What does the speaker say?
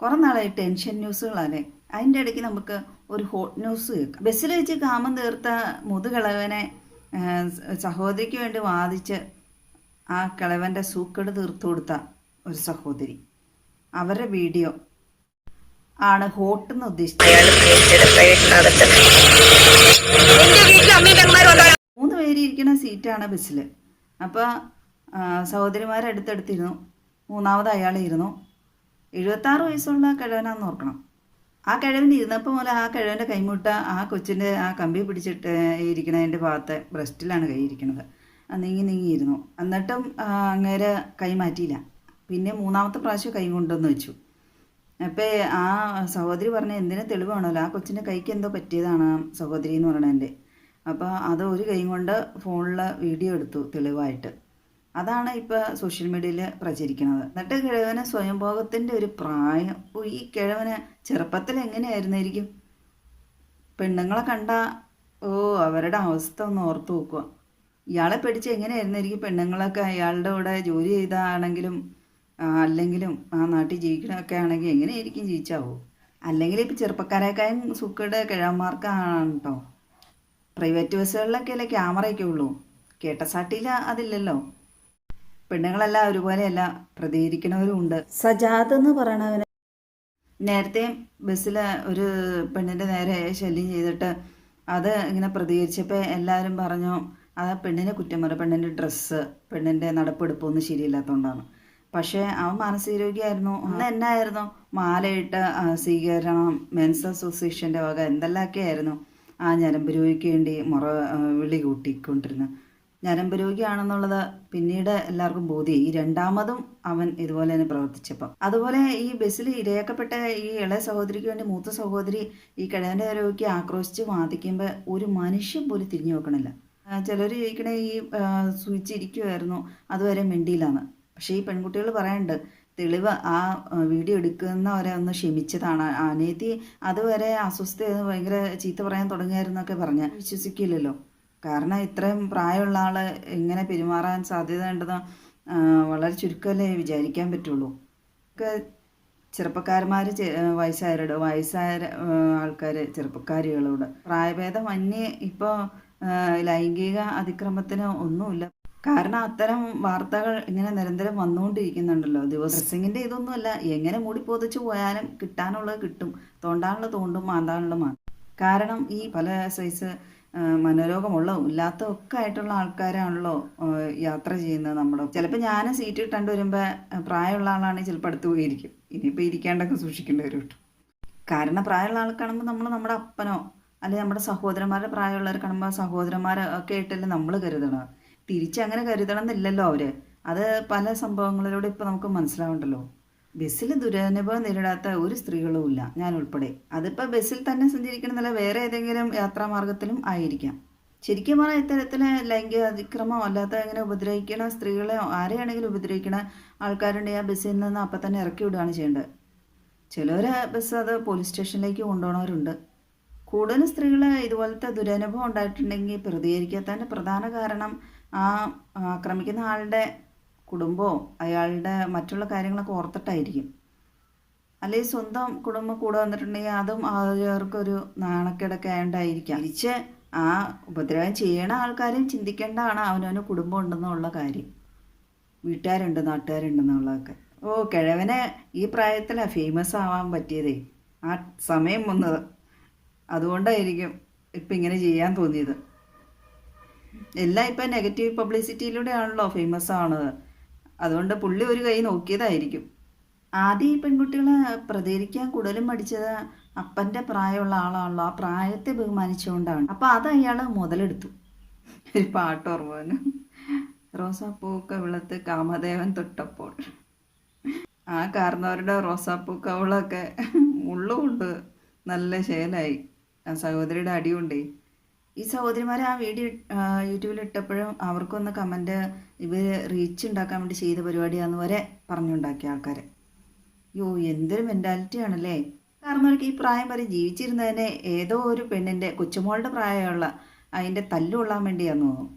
കുറെ നാളായി ടെൻഷൻ ന്യൂസുകളല്ലേ അതിന്റെ ഇടയ്ക്ക് നമുക്ക് ഒരു ഹോട്ട് ന്യൂസ് കേൾക്കാം. ബസ്സിൽ വെച്ച് കാമം തീർത്ത മുതുകിളവനെ സഹോദരിക്ക് വേണ്ടി വാദിച്ച് ആ കിളവന്റെ സൂക്കട് തീർത്തു കൊടുത്ത ഒരു സഹോദരി. അവരുടെ വീഡിയോ ആണ് ഹോട്ട് എന്ന് ഉദ്ദേശിച്ചത്. മൂന്ന് പേര് ഇരിക്കുന്ന സീറ്റാണ് ബസ്സിൽ. അപ്പോൾ സഹോദരിമാരെ അടുത്തെടുത്തിരുന്നു മൂന്നാമത് അയാൾ ഇരുന്നു എഴുപത്താറ് വയസ്സുള്ള കിഴവനാന്ന് ഓർക്കണം. ആ കിഴവൻ ഇരുന്നപ്പോൾ മുതൽ ആ കിഴവന്റെ കൈമുട്ട ആ കൊച്ചിന്റെ ആ കമ്പി പിടിച്ചിട്ട് ഇരിക്കണതിന്റെ ഭാഗത്തെ ബ്രസ്റ്റിലാണ് കൈ ഇരിക്കുന്നത് നീങ്ങി നീങ്ങിയിരുന്നു എന്നിട്ടും അങ്ങേര് കൈ മാറ്റിയില്ല. പിന്നെ മൂന്നാമത്തെ പ്രാവശ്യം കൈ കൊണ്ടുവന്ന് വെച്ചു. അപ്പോൾ ആ സഹോദരി പറഞ്ഞ എന്തിനും തെളിവാണല്ലോ? ആ കൊച്ചിന്റെ കൈക്ക് എന്തോ പറ്റിയതാണ് സഹോദരി എന്ന് പറയണതിന്റെ അപ്പോൾ അത് ഒരു കൈ കൊണ്ട് ഫോണിൽ വീഡിയോ എടുത്തു തെളിവായിട്ട്. അതാണ് ഇപ്പോൾ സോഷ്യൽ മീഡിയയിൽ പ്രചരിക്കുന്നത്. എന്നിട്ട് കിഴവന് സ്വയംഭോഗത്തിന്റെ ഒരു പ്രായം. ഈ കിഴവന് ചെറുപ്പത്തിൽ എങ്ങനെയായിരുന്നായിരിക്കും? പെണ്ണുങ്ങളെ കണ്ട ഓ അവരുടെ അവസ്ഥ ഒന്ന് ഓർത്ത് നോക്കുക ഇയാളെ പിടിച്ച് എങ്ങനെയായിരുന്നായിരിക്കും പെണ്ണുങ്ങളൊക്കെ അയാളുടെ കൂടെ ജോലി ചെയ്താണെങ്കിലും അല്ലെങ്കിലും ആ നാട്ടിൽ ജീവിക്കണമൊക്കെ ആണെങ്കിൽ എങ്ങനെയായിരിക്കും ജീവിച്ചാവോ? അല്ലെങ്കിൽ ഇപ്പം ചെറുപ്പക്കാരേക്കായും സുഖയുടെ കിഴവന്മാർക്കാണ് കേട്ടോ പ്രൈവറ്റ് ബസ്സുകളിലൊക്കെ അല്ലേ ക്യാമറയൊക്കെ ഉള്ളൂ. കേട്ടസാട്ടിയിൽ അതില്ലല്ലോ. പെണ്ണുങ്ങളെല്ലാം ഒരുപോലെയല്ല പ്രതികരിക്കണവരും ഉണ്ട് സജാദ് എന്ന് പറയണവന് നേരത്തെ ബസ്സിൽ ഒരു പെണ്ണിന്റെ നേരെ ശല്യം ചെയ്തിട്ട് അത് ഇങ്ങനെ പ്രതികരിച്ചപ്പോൾ എല്ലാവരും പറഞ്ഞു അത് പെണ്ണിനെ കുറ്റം പറയും പെണ്ണിന്റെ ഡ്രസ്സ് പെണ്ണിന്റെ നടപ്പെടുപ്പൊന്നും ശരിയില്ലാത്തതുകൊണ്ടാണ് പക്ഷേ അവൻ മാനസികരോഗിയായിരുന്നു. അന്ന് എന്നായിരുന്നു? മാലയിട്ട് സ്വീകരണം മെൻസ് അസോസിയേഷന്റെ വക എന്തെല്ലാമൊക്കെ ആയിരുന്നു ആ ഞരമ്പ് രോഗിക്ക് വേണ്ടി മുറ വിളി കൂട്ടിക്കൊണ്ടിരുന്നത്. ഞരമ്പ് രോഗിയാണെന്നുള്ളത് പിന്നീട് എല്ലാവർക്കും ബോധ്യം ഈ രണ്ടാമതും അവൻ ഇതുപോലെ തന്നെ പ്രവർത്തിച്ചപ്പം. അതുപോലെ ഈ ബസ്സിൽ ഇരയാക്കപ്പെട്ട ഈ ഇളയ സഹോദരിക്ക് വേണ്ടി മൂത്ത സഹോദരി ഈ കിഴവന്റെ രോഗിക്ക് ആക്രോശിച്ച് വാദിക്കുമ്പോൾ ഒരു മനുഷ്യൻ പോലും തിരിഞ്ഞു നോക്കണില്ല. ചിലർ ചോദിക്കണേ ഈ സൂചിച്ചിരിക്കുമായിരുന്നു അതുവരെ മെണ്ടിയിലാണ് പക്ഷേ ഈ പെൺകുട്ടികൾ പറയുന്നുണ്ട് തെളിവ് ആ വീഡിയോ എടുക്കുന്നവരെ ഒന്ന് ക്ഷമിച്ചതാണ്. അനിയത്തി അതുവരെ അസ്വസ്ഥ ഭയങ്കര ചീത്ത പറയാൻ തുടങ്ങിയായിരുന്നൊക്കെ പറഞ്ഞ്. വിശ്വസിക്കില്ലല്ലോ. കാരണം ഇത്രയും പ്രായമുള്ള ആൾ എങ്ങനെ പെരുമാറാൻ സാധ്യത ഉണ്ടെന്ന് വളരെ ചുരുക്കമല്ലേ വിചാരിക്കാൻ പറ്റുള്ളൂ. ഒക്കെ ചെറുപ്പക്കാരന്മാർ വയസ്സായവരോട് വയസ്സായ ആൾക്കാർ ചെറുപ്പക്കാരികളോട്. പ്രായഭേദം അന്യേ ഇപ്പോൾ ലൈംഗിക അതിക്രമത്തിന് ഒന്നുമില്ല. കാരണം അത്തരം വാർത്തകൾ ഇങ്ങനെ നിരന്തരം വന്നുകൊണ്ടിരിക്കുന്നുണ്ടല്ലോ. ദിവസം ഡ്രസ്സിങ്ങിന്റെ ഇതൊന്നുമല്ല. എങ്ങനെ മൂടി പൊതിച്ച് പോയാലും കിട്ടാനുള്ളത് കിട്ടും. തോണ്ടാനുള്ള തോണ്ടും മാന്താനുള്ള മാന്തും. കാരണം ഈ പല സൈസ് മനോരോഗമുള്ളതും ഇല്ലാത്തതും ഒക്കെ ആയിട്ടുള്ള ആൾക്കാരാണല്ലോ യാത്ര ചെയ്യുന്നത് നമ്മുടെ ചിലപ്പോൾ ഞാൻ സീറ്റ് കിട്ടാണ്ട് വരുമ്പോൾ പ്രായമുള്ള ആളാണെങ്കിൽ ചിലപ്പോൾ അടുത്ത് പോയിരിക്കും. ഇനിയിപ്പോൾ ഇരിക്കാണ്ടൊക്കെ സൂക്ഷിക്കേണ്ടി വരും കേട്ടോ. കാരണം പ്രായമുള്ള ആൾ കാണുമ്പോൾ നമ്മൾ നമ്മുടെ അപ്പനോ അല്ലെങ്കിൽ നമ്മുടെ സഹോദരന്മാരുടെ പ്രായമുള്ളവർ കാണുമ്പോൾ സഹോദരന്മാരെ ഒക്കെ ആയിട്ടല്ലേ നമ്മൾ കരുതണം. തിരിച്ചങ്ങനെ കരുതണം എന്നില്ലല്ലോ അവർ അത് പല സംഭവങ്ങളിലൂടെ ഇപ്പോൾ നമുക്ക് മനസ്സിലാവുണ്ടല്ലോ ബസ്സിൽ ദുരനുഭവം നേരിടാത്ത ഒരു സ്ത്രീകളും ഇല്ല. ഞാൻ ഉൾപ്പെടെ. അതിപ്പോൾ ബസ്സിൽ തന്നെ സഞ്ചരിക്കണമെന്നല്ല വേറെ ഏതെങ്കിലും യാത്രാമാർഗത്തിലും ആയിരിക്കാം. ശരിക്കും പറഞ്ഞാൽ ഇത്തരത്തിൽ ലൈംഗിക അതിക്രമം അല്ലാത്ത എങ്ങനെ ഉപദ്രവിക്കണ സ്ത്രീകളെ ആരെയാണെങ്കിലും ഉപദ്രവിക്കണ ആൾക്കാരുണ്ടെങ്കിൽ ആ ബസ്സിൽ നിന്ന് അപ്പം തന്നെ ഇറക്കി വിടുകയാണ് ചെയ്യേണ്ടത്. ചിലർ ബസ് അത് പോലീസ് സ്റ്റേഷനിലേക്ക് കൊണ്ടുപോകണവരുണ്ട് കൂടുതലും സ്ത്രീകൾ ഇതുപോലത്തെ ദുരനുഭവം ഉണ്ടായിട്ടുണ്ടെങ്കിൽ പ്രതികരിക്കാത്തതിന്റെ പ്രധാന കാരണം ആ ആക്രമിക്കുന്ന ആളുടെ കുടുംബമോ അയാളുടെ മറ്റുള്ള കാര്യങ്ങളൊക്കെ ഓർത്തിട്ടായിരിക്കും. അല്ലെങ്കിൽ സ്വന്തം കുടുംബം കൂടെ വന്നിട്ടുണ്ടെങ്കിൽ അതും അവർക്കൊരു നാണക്കേടൊക്കെ ആയതുകൊണ്ടായിരിക്കാം തിരിച്ച് ആ ഉപദ്രവം ചെയ്യണ ആൾക്കാരും ചിന്തിക്കേണ്ടതാണ് അവനവന് കുടുംബം ഉണ്ടെന്നുള്ള കാര്യം. വീട്ടുകാരുണ്ട് നാട്ടുകാരുണ്ടെന്നുള്ളതൊക്കെ ഓ കിഴവനെ ഈ പ്രായത്തിലാണ് ഫേമസ് ആവാൻ പറ്റിയതേ. ആ സമയം വന്നത്. അതുകൊണ്ടായിരിക്കും ഇപ്പം ഇങ്ങനെ ചെയ്യാൻ തോന്നിയത്. എല്ലാം ഇപ്പം നെഗറ്റീവ് പബ്ലിസിറ്റിയിലൂടെയാണല്ലോ ഫേമസ് ആവണത്. അതുകൊണ്ട് പുള്ളി ഒരു കൈ നോക്കിയതായിരിക്കും. ആദ്യം ഈ പെൺകുട്ടികളെ പ്രതികരിക്കാൻ കൂടുതലും പഠിച്ചത് അപ്പന്റെ പ്രായമുള്ള ആളാണല്ലോ. ആ പ്രായത്തെ ബഹുമാനിച്ചുകൊണ്ടാണ്. അപ്പം അത് അയാൾ മുതലെടുത്തു. ഒരു പാട്ട് ഓർമ്മ റോസാപ്പൂക്ക വിളത്ത് കാമദേവൻ തൊട്ടപ്പോൾ. ആ കാരണവരുടെ റോസാപ്പൂ കവളൊക്കെ മുള്ളുകൊണ്ട് നല്ല ശേലായി. ആ സഹോദരിയുടെ അടിയുണ്ടേ. ഈ സഹോദരിമാരെ ആ വീഡിയോ യൂട്യൂബിൽ ഇട്ടപ്പോഴും അവർക്കൊന്ന് കമന്റ് ഇവർ റീച്ച് ഉണ്ടാക്കാൻ വേണ്ടി ചെയ്ത പരിപാടിയാന്ന് വരെ പറഞ്ഞുണ്ടാക്കിയ ആൾക്കാർ യോ എന്തൊരു മെന്റാലിറ്റി ആണല്ലേ? കാരണം അവർക്ക് ഈ പ്രായം വരെ ജീവിച്ചിരുന്നതിനെ ഏതോ ഒരു പെണ്ണിന്റെ കൊച്ചുമോളുടെ പ്രായമുള്ള അതിന്റെ തല്ലുകൊള്ളാൻ വേണ്ടിയാന്ന് തോന്നുന്നു.